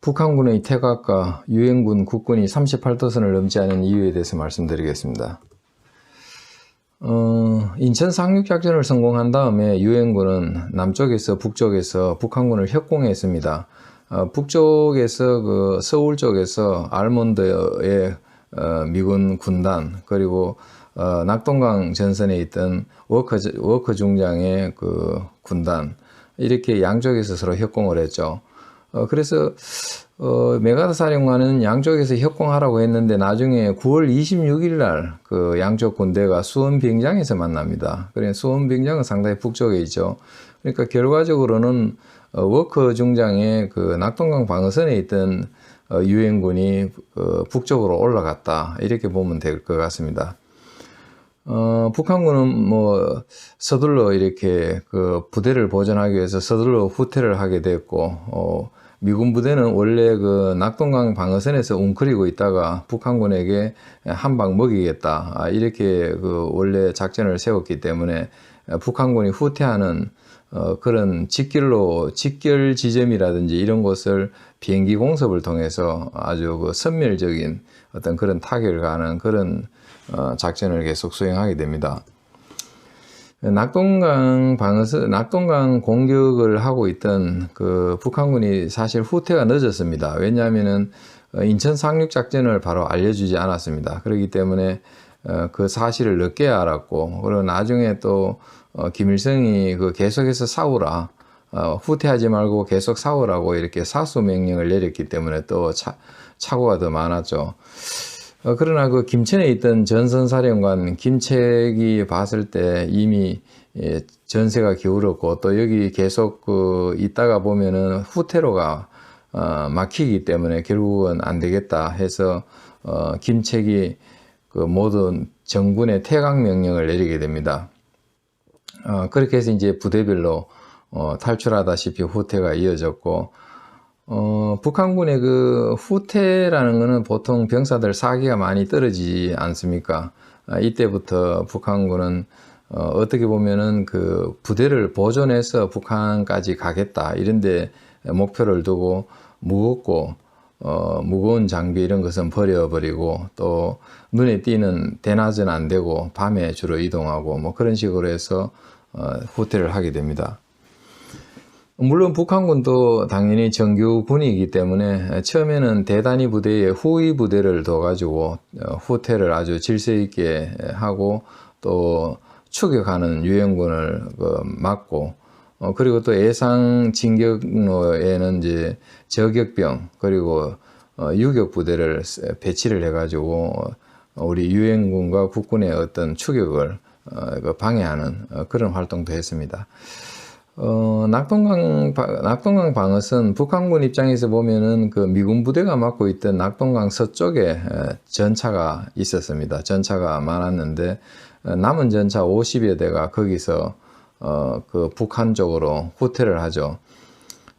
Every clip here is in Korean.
북한군의 태각과 유엔군 국군이 38도선을 넘지 않은 이유에 대해서 말씀드리겠습니다. 어, 인천 상륙작전을 성공한 다음에 유엔군은 남쪽에서 북쪽에서 북한군을 협공했습니다. 어, 북쪽에서 그 서울 쪽에서 알몬드의 어, 미군 군단 그리고 어, 낙동강 전선에 있던 워커 워커 중장의 그 군단 이렇게 양쪽에서 서로 협공을 했죠. 어, 그래서 어, 메가다 사령관은 양쪽에서 협공하라고 했는데 나중에 9월 26일 날 그 양쪽 군대가 수원 비행장에서 만납니다. 그래 수원 비행장은 상당히 북쪽에 있죠. 그러니까 결과적으로는 어, 워커 중장의 그 낙동강 방어선에 있던 어, 유엔군이 어, 북쪽으로 올라갔다 이렇게 보면 될 것 같습니다. 어, 북한군은 뭐 서둘러 이렇게 그 부대를 보존하기 위해서 서둘러 후퇴를 하게 됐고 어, 미군 부대는 원래 그 낙동강 방어선에서 웅크리고 있다가 북한군에게 한 방 먹이겠다 아, 이렇게 그 원래 작전을 세웠기 때문에 북한군이 후퇴하는 어, 그런 직결로 직결 지점이라든지 이런 곳을 비행기 공습을 통해서 아주 그 선멸적인 어떤 그런 타격을 가는 그런 어, 작전을 계속 수행하게 됩니다. 낙동강 방어서 낙동강 공격을 하고 있던 그 북한군이 사실 후퇴가 늦었습니다. 왜냐하면은 어, 인천 상륙 작전을 바로 알려주지 않았습니다. 그렇기 때문에 어, 그 사실을 늦게 알았고 그리고 나중에 또 어, 김일성이 그 계속해서 싸우라 후퇴하지 말고 계속 싸우라고 이렇게 사수 명령을 내렸기 때문에 또 차, 착오가 더 많았죠. 어, 그러나 그 김천에 있던 전선사령관 김책이 봤을 때 이미 예, 전세가 기울었고 또 여기 계속 그 있다가 보면은 후퇴로가 어, 막히기 때문에 결국은 안 되겠다 해서 어, 김책이 그 모든 정군의 퇴각 명령을 내리게 됩니다. 어, 그렇게 해서 이제 부대별로 어, 탈출하다시피 후퇴가 이어졌고 어, 북한군의 그 후퇴라는 것은 보통 병사들 사기가 많이 떨어지지 않습니까? 아, 이때부터 북한군은 어, 떻게 보면은 그 부대를 보존해서 북한까지 가겠다 이런데 목표를 두고 무겁고 어, 무거운 장비 이런 것은 버려버리고 또 눈에 띄는 대낮은 안 되고 밤에 주로 이동하고 뭐 그런 식으로 해서 어, 후퇴를 하게 됩니다. 물론 북한군도 당연히 정규군이기 때문에 처음에는 대단위 부대에 후위 부대를 둬가지고 어, 후퇴를 아주 질서 있게 하고 또 추격하는 유엔군을 그 막고 어, 그리고 또 예상 진격로에는 이제 저격병 그리고 어, 유격 부대를 배치를 해가지고 우리 유엔군과 국군의 어떤 추격을 그 방해하는 그런 활동도 했습니다. 어, 낙동강, 낙동강 방어선 북한군 입장에서 보면은 그 미군 부대가 맡고 있던 낙동강 서쪽에 전차가 있었습니다. 전차가 많았는데 어, 남은 전차 50여 대가 거기서 어, 그 북한 쪽으로 후퇴를 하죠.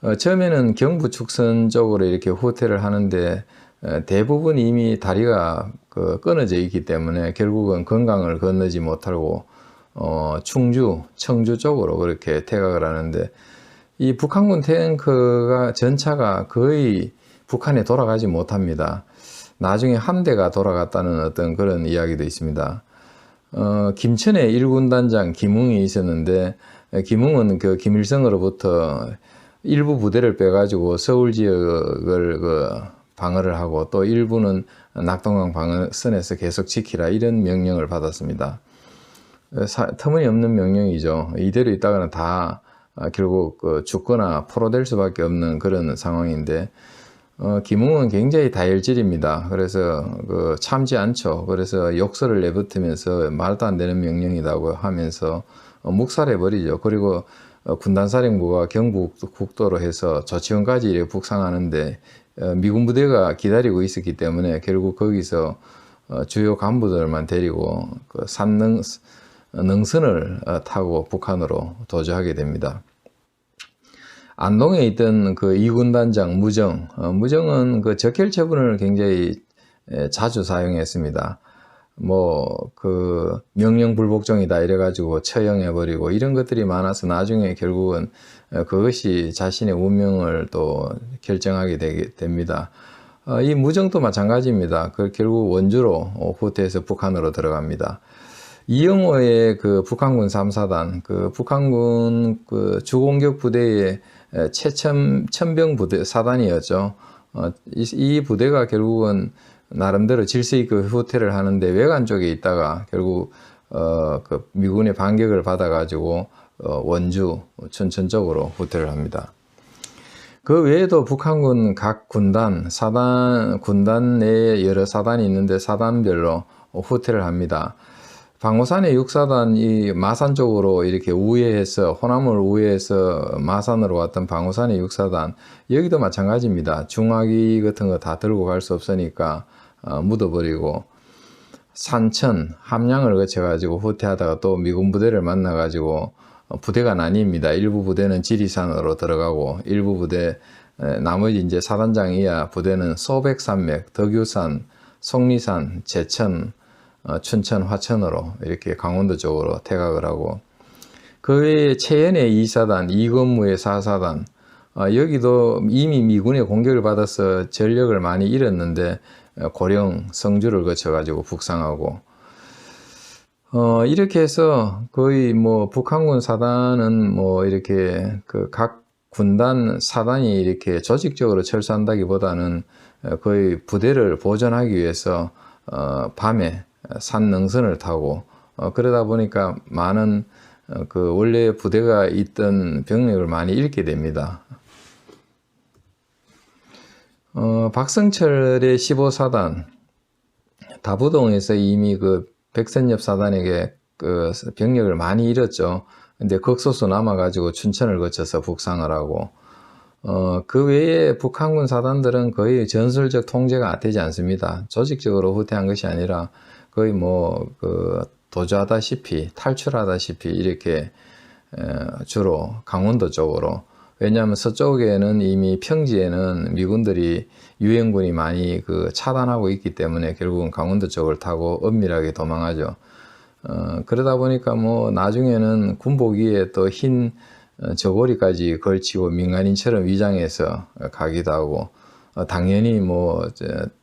어, 처음에는 경부 축선 쪽으로 이렇게 후퇴를 하는데 어, 대부분 이미 다리가 그 끊어져 있기 때문에 결국은 건강을 건너지 못하고 어, 충주, 청주 쪽으로 그렇게 퇴각을 하는데 이 북한군 탱크가 전차가 거의 북한에 돌아가지 못합니다. 나중에 함대가 돌아갔다는 어떤 그런 이야기도 있습니다. 어, 김천에 1군 단장 김웅이 있었는데 김웅은 그 김일성으로부터 일부 부대를 빼가지고 서울 지역을 그 방어를 하고 또 일부는 낙동강 방어선에서 계속 지키라 이런 명령을 받았습니다. 사, 터무니없는 명령이죠. 이대로 있다가는 다 아, 결국 그 죽거나 포로될 수밖에 없는 그런 상황인데 어, 김웅은 굉장히 다혈질입니다. 그래서 그 참지 않죠. 그래서 욕설을 내뱉으면서 말도 안 되는 명령이라고 하면서 어, 묵살해 버리죠. 그리고 어, 군단사령부가 경북 국도로 해서 조치원까지 이렇게 북상하는데 어, 미군 부대가 기다리고 있었기 때문에 결국 거기서 어, 주요 간부들만 데리고 그 산능 능선을 어, 타고 북한으로 도주하게 됩니다. 안동에 있던 그 이군단장 무정, 어, 무정은 그 적혈 처분을 굉장히 자주 사용했습니다. 뭐 그 명령 불복종이다 이래가지고 처형해버리고 이런 것들이 많아서 나중에 결국은 어, 그것이 자신의 운명을 또 결정하게 되게 됩니다. 어, 이 무정도 마찬가지입니다. 그 결국 원주로 어, 후퇴해서 북한으로 들어갑니다. 이영호의 그 북한군 3사단, 그 북한군 그 주공격 부대의 최첨 천병 부대 사단이었죠. 어, 이, 이 부대가 결국은 나름대로 질서 있게 후퇴를 하는데 외관 쪽에 있다가 결국 어, 그 미군의 반격을 받아가지고 어, 원주 춘천 쪽으로 후퇴를 합니다. 그 외에도 북한군 각 군단, 사단, 군단 내에 여러 사단이 있는데 사단별로 후퇴를 합니다. 방호산의 육사단이 마산 쪽으로 이렇게 우회해서 호남을 우회해서 마산으로 왔던 방호산의 육사단 여기도 마찬가지입니다. 중화기 같은 거 다 들고 갈 수 없으니까 어, 묻어버리고 산천 함양을 거쳐가지고 후퇴하다가 또 미군 부대를 만나가지고 어, 부대가 나뉩니다. 일부 부대는 지리산으로 들어가고 일부 부대 에, 나머지 이제 사단장 이하 부대는 소백산맥, 덕유산, 속리산, 제천, 어, 춘천, 화천으로 이렇게 강원도 쪽으로 퇴각을 하고 그 외에 최연의 2사단, 이건무의 4사단 어, 여기도 이미 미군의 공격을 받아서 전력을 많이 잃었는데 어, 고령, 성주를 거쳐가지고 북상하고 어, 이렇게 해서 거의 뭐 북한군 사단은 뭐 이렇게 그 각 군단 사단이 이렇게 조직적으로 철수한다기보다는 어, 거의 부대를 보존하기 위해서 어, 밤에 산 능선을 타고 어, 그러다 보니까 많은 어, 그 원래 부대가 있던 병력을 많이 잃게 됩니다. 어, 박성철의 15사단 다부동에서 이미 그 백선엽 사단에게 그 병력을 많이 잃었죠. 근데 극소수 남아가지고 춘천을 거쳐서 북상을 하고 어, 그 외에 북한군 사단들은 거의 전술적 통제가 되지 않습니다. 조직적으로 후퇴한 것이 아니라 거의 뭐, 그, 도주하다시피, 탈출하다시피 이렇게 에, 주로 강원도 쪽으로 왜냐하면 서쪽에는 이미 평지에는 미군들이 유엔군이 많이 그 차단하고 있기 때문에 결국은 강원도 쪽을 타고 엄밀하게 도망하죠. 어, 그러다 보니까 뭐 나중에는 군복 위에 또 흰 저고리까지 걸치고 민간인처럼 위장해서 가기도 하고 어, 당연히 뭐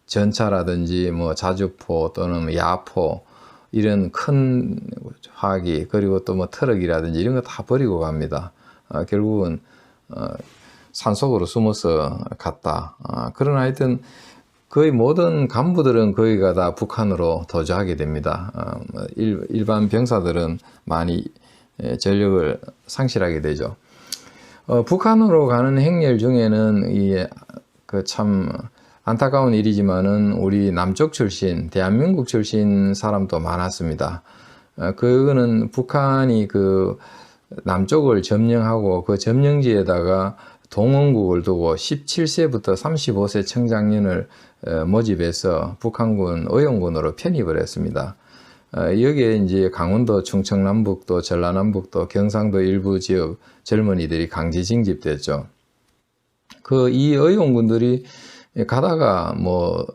전차라든지 뭐 자주포 또는 야포 이런 큰 화기 그리고 또 뭐 트럭이라든지 이런 거 다 버리고 갑니다. 어, 결국은 어, 산속으로 숨어서 갔다. 어, 그러나 하여튼 거의 모든 간부들은 거기가 다 북한으로 도주하게 됩니다. 어, 뭐 일, 일반 병사들은 많이 예, 전력을 상실하게 되죠. 어, 북한으로 가는 행렬 중에는 이 그 참 안타까운 일이지만은 우리 남쪽 출신, 대한민국 출신 사람도 많았습니다. 어, 그거는 북한이 그 남쪽을 점령하고 그 점령지에다가 동원국을 두고 17세부터 35세 청장년을 어, 모집해서 북한군 의용군으로 편입을 했습니다. 어, 여기에 이제 강원도 충청남북도 전라남북도 경상도 일부 지역 젊은이들이 강제 징집됐죠. 그 이 의용군들이 가다가 뭐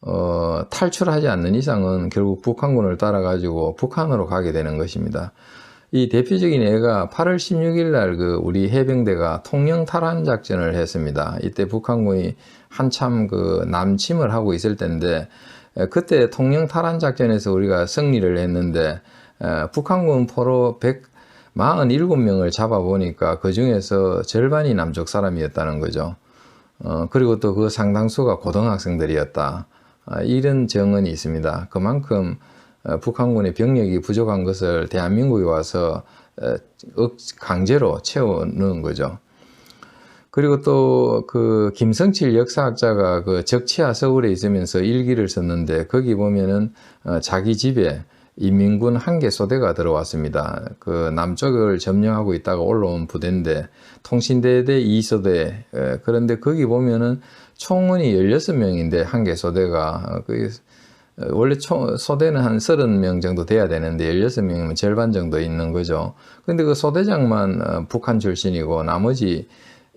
어, 탈출하지 않는 이상은 결국 북한군을 따라가지고 북한으로 가게 되는 것입니다. 이 대표적인 예가 8월 16일 날 그 우리 해병대가 통영 탈환 작전을 했습니다. 이때 북한군이 한참 그 남침을 하고 있을 때인데 그때 통영 탈환 작전에서 우리가 승리를 했는데 북한군 포로 147명을 잡아보니까 그 중에서 절반이 남쪽 사람이었다는 거죠. 어, 그리고 또 그 상당수가 고등학생들이었다. 아, 이런 정언이 있습니다. 그만큼 어, 북한군의 병력이 부족한 것을 대한민국에 와서 어, 강제로 채우는 거죠. 그리고 또 그 김성칠 역사학자가 그 적치하 서울에 있으면서 일기를 썼는데 거기 보면은 어, 자기 집에 인민군 한 개 소대가 들어왔습니다. 그 남쪽을 점령하고 있다가 올라온 부대인데 통신대대 2소대 그런데 거기 보면은 총원이 16명인데 한 개 소대가 그 원래 총, 소대는 한 30명 정도 돼야 되는데 16명이면 절반 정도 있는 거죠. 근데 그 소대장만 어, 북한 출신이고 나머지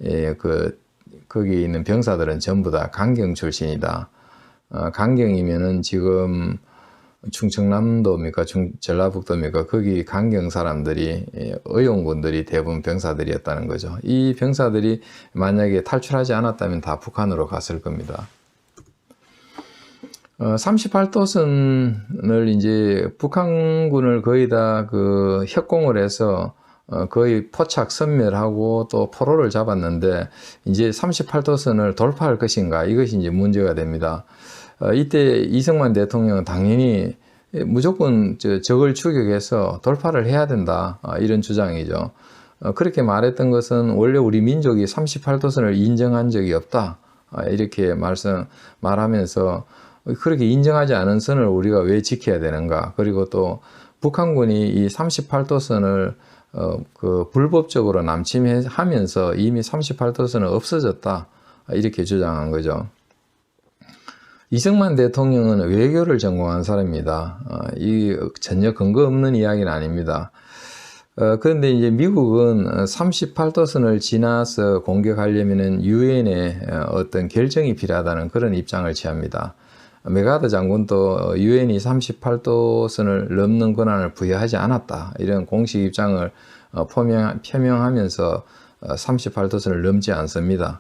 예, 그 거기 있는 병사들은 전부 다 강경 출신이다. 어, 강경이면은 지금 충청남도입니까, 중, 전라북도입니까, 거기 강경 사람들이, 예, 의용군들이 대부분 병사들이었다는 거죠. 이 병사들이 만약에 탈출하지 않았다면 다 북한으로 갔을 겁니다. 어, 38도선을 이제 북한군을 거의 다 그 협공을 해서 어, 거의 포착 선멸하고 또 포로를 잡았는데 이제 38도선을 돌파할 것인가 이것이 이제 문제가 됩니다. 어, 이때 이승만 대통령은 당연히 무조건 저 적을 추격해서 돌파를 해야 된다 어, 이런 주장이죠. 어, 그렇게 말했던 것은 원래 우리 민족이 38도선을 인정한 적이 없다 어, 이렇게 말씀 말하면서 그렇게 인정하지 않은 선을 우리가 왜 지켜야 되는가? 그리고 또 북한군이 이 38도선을 어, 그 불법적으로 남침하면서 이미 38도선은 없어졌다. 이렇게 주장한 거죠. 이승만 대통령은 외교를 전공한 사람입니다. 어, 이 전혀 근거 없는 이야기는 아닙니다. 어, 그런데 이제 미국은 38도선을 지나서 공격하려면은 유엔의 어떤 결정이 필요하다는 그런 입장을 취합니다. 메가드 장군도 유엔이 38도선을 넘는 권한을 부여하지 않았다. 이런 공식 입장을 어, 표명, 표명하면서 38도선을 넘지 않습니다.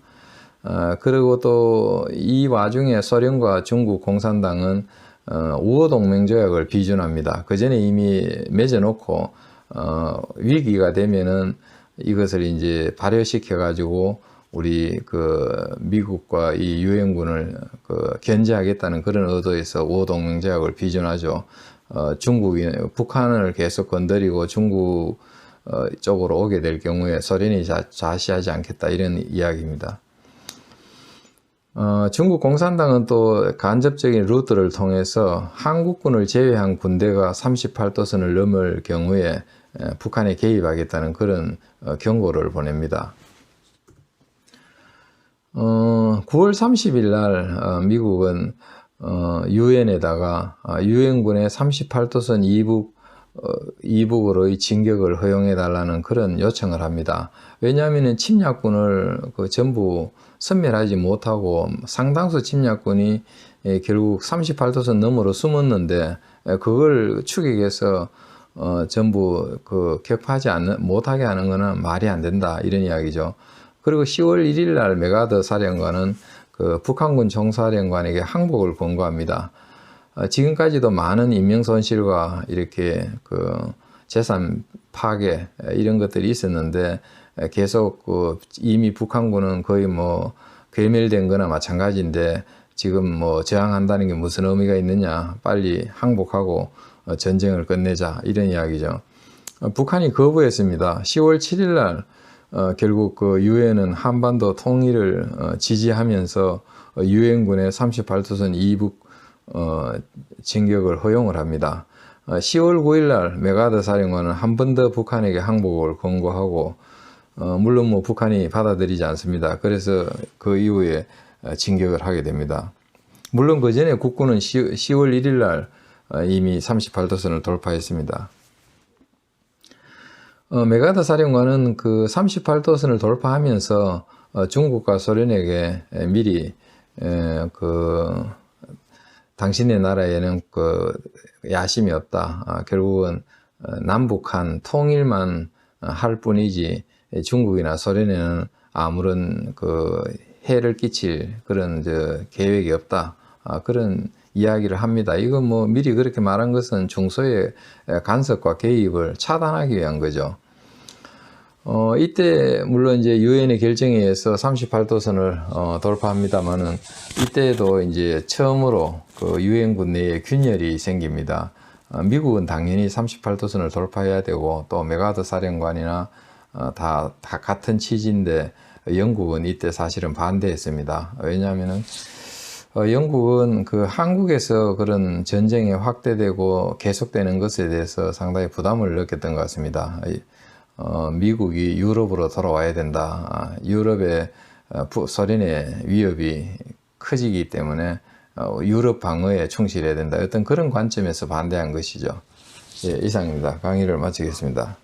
어, 그리고 또 이 와중에 소련과 중국 공산당은 어, 우호 동맹 조약을 비준합니다. 그 전에 이미 맺어놓고 위기가 되면은 이것을 이제 발효시켜 가지고 우리 그 미국과 이 유엔군을 그 견제하겠다는 그런 의도에서 오동맹제약을 비준하죠. 어, 중국이 북한을 계속 건드리고 중국 어, 쪽으로 오게 될 경우에 소련이 자, 자시하지 않겠다 이런 이야기입니다. 어, 중국 공산당은 또 간접적인 루트를 통해서 한국군을 제외한 군대가 38도선을 넘을 경우에 북한에 개입하겠다는 그런 어, 경고를 보냅니다. 어, 9월 30일 날 어, 미국은 어, 유엔에다가 어, 유엔군의 38도선 이북 어, 이북으로의 진격을 허용해 달라는 그런 요청을 합니다. 왜냐하면 침략군을 그 전부 섬멸하지 못하고 상당수 침략군이 예, 결국 38도선 너머로 숨었는데 예, 그걸 추격해서 어, 전부 그 격파하지 않는 못하게 하는 것은 말이 안 된다 이런 이야기죠. 그리고 10월 1일 날 메가더 사령관은 그 북한군 총사령관에게 항복을 권고합니다. 어, 지금까지도 많은 인명 손실과 이렇게 그 재산 파괴 이런 것들이 있었는데 계속 그 이미 북한군은 거의 뭐 괴멸된 거나 마찬가지인데 지금 뭐 저항한다는 게 무슨 의미가 있느냐 빨리 항복하고 어, 전쟁을 끝내자 이런 이야기죠. 어, 북한이 거부했습니다. 10월 7일 날 어, 결국 그 유엔은 한반도 통일을 어, 지지하면서 어, 유엔군의 38도선 이북 어, 진격을 허용을 합니다. 어, 10월 9일 날 메가드 사령관은 한 번 더 북한에게 항복을 권고하고 어, 물론 뭐 북한이 받아들이지 않습니다. 그래서 그 이후에 어, 진격을 하게 됩니다. 물론 그 전에 국군은 10, 10월 1일 날 어, 이미 38도선을 돌파했습니다. 어, 메가다 사령관은 그 38도선을 돌파하면서 어, 중국과 소련에게 미리 에, 그 당신의 나라에는 그 야심이 없다. 아, 결국은 어, 남북한 통일만 할 뿐이지 중국이나 소련에는 아무런 그 해를 끼칠 그런 저 계획이 없다. 아, 그런 이야기를 합니다. 이건 뭐 미리 그렇게 말한 것은 중소의 간섭과 개입을 차단하기 위한 거죠. 어, 이때 물론 이제 유엔의 결정에 의해서 38도선을 어, 돌파합니다만은 이때도 이제 처음으로 그 유엔군 내에 균열이 생깁니다. 어, 미국은 당연히 38도선을 돌파해야 되고 또 메가드 사령관이나 어, 다, 다 같은 취지인데 영국은 이때 사실은 반대했습니다. 왜냐하면은 어, 영국은 그 한국에서 그런 전쟁이 확대되고 계속되는 것에 대해서 상당히 부담을 느꼈던 것 같습니다. 어, 미국이 유럽으로 돌아와야 된다. 아, 유럽의 어, 소련의 위협이 커지기 때문에 어, 유럽 방어에 충실해야 된다. 어떤 그런 관점에서 반대한 것이죠. 예, 이상입니다. 강의를 마치겠습니다.